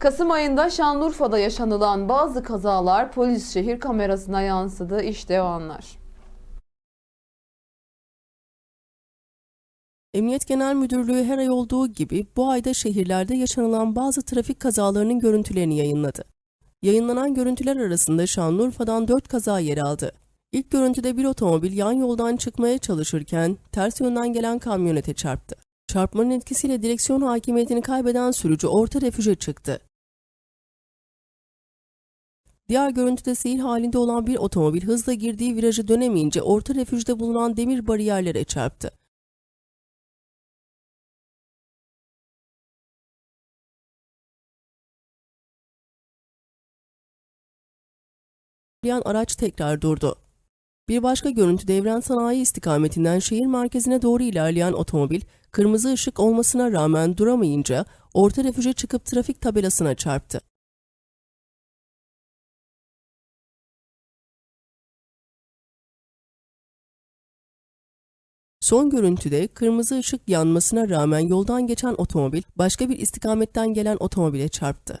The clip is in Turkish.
Kasım ayında Şanlıurfa'da yaşanılan bazı kazalar polis şehir kamerasına yansıdı. İşte o anlar. Emniyet Genel Müdürlüğü her ay olduğu gibi bu ayda şehirlerde yaşanılan bazı trafik kazalarının görüntülerini yayınladı. Yayınlanan görüntüler arasında Şanlıurfa'dan 4 kaza yer aldı. İlk görüntüde bir otomobil yan yoldan çıkmaya çalışırken ters yönden gelen kamyonete çarptı. Çarpmanın etkisiyle direksiyon hakimiyetini kaybeden sürücü orta refüje çıktı. Diğer görüntüde seyir halinde olan bir otomobil hızla girdiği virajı dönemeyince orta refüjde bulunan demir bariyerlere çarptı. ilerleyen araç tekrar durdu. Bir başka görüntü devren sanayi istikametinden şehir merkezine doğru ilerleyen otomobil, kırmızı ışık olmasına rağmen duramayınca orta refüje çıkıp trafik tabelasına çarptı. Son görüntüde kırmızı ışık yanmasına rağmen yoldan geçen otomobil başka bir istikametten gelen otomobile çarptı.